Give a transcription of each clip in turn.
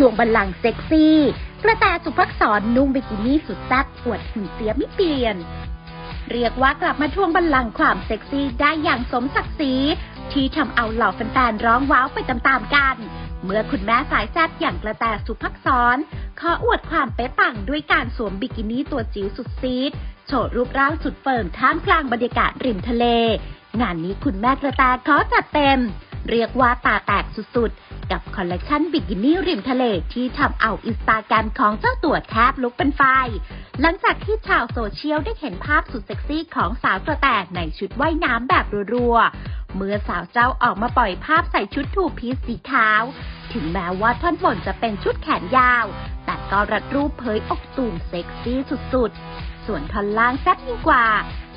ทวงบัลลังก์เซ็กซี่ กระแตสุภักษรนุ่งบิกินี่สุดแซ่บอวดหุ่นเสียไม่เปลี่ยน เรียกว่ากลับมาทวงบัลลังก์ความเซ็กซี่ได้อย่างสมศักดิ์ศรีที่ทำเอาเหล่าแฟนๆร้องว้าวไปตามๆกัน เมื่อคุณแม่สายแซ่บอย่างกระแตสุภักษรขออวดความเป๊ะปังด้วยการสวมบิกินี่ตัวจิ๋วสุดซีดโชว์รูปร่างสุดเฟิร์มท่ามกลางบรรยากาศริมทะเล งานนี้คุณแม่กระแตขอจัดเต็ม เรียกว่าตาแตกสุดๆ กับคอลเลกชันบิกินี่ริมทะเลที่ทำเอาอินสตาแกรมของเจ้าตัวแทบลุกเป็นไฟ หลังจากที่ชาวโซเชียลได้เห็นภาพสุดเซ็กซี่ของสาวกระแตในชุดว่ายน้ำแบบรัวๆ เมื่อสาวเจ้าออกมาปล่อยภาพใส่ชุดทูพีซสีขาว ถึงแม้ว่าท่อนบนจะเป็นชุดแขนยาว แต่ก็รัดรูปเผยอกตูมเซ็กซี่สุดๆ ส่วนท่อนล่างแซ่บยิ่งกว่า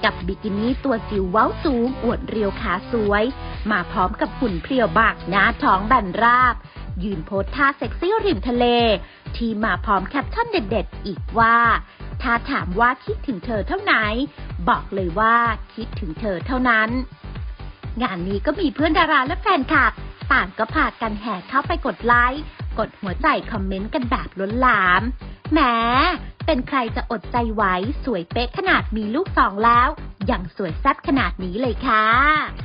กับบิกินี่ตัวจิ๋วเว้าสูง อวดเรียวขาสวย มาพร้อมกับหุ่นเพรียวบากหน้าท้องแบนราบ ยืนโพสท่าเซ็กซี่ริมทะเล ที่มาพร้อมแคปชั่นเด็ดๆ อีกว่า ถ้าถามว่าคิดถึงเธอเท่าไหน บอกเลยว่าคิดถึงเธอเท่านั้น งานนี้ก็มีเพื่อนดาราและแฟนคลับต่างก็พากันแห่เข้าไปกดไลค์ กดหัวใจคอมเมนต์กันแบบล้นหลามแหมเป็นใครจะอดใจไว้สวยเป๊ะขนาดมีลูกสองแล้วยังสวยแซ่บขนาดนี้เลยค่ะ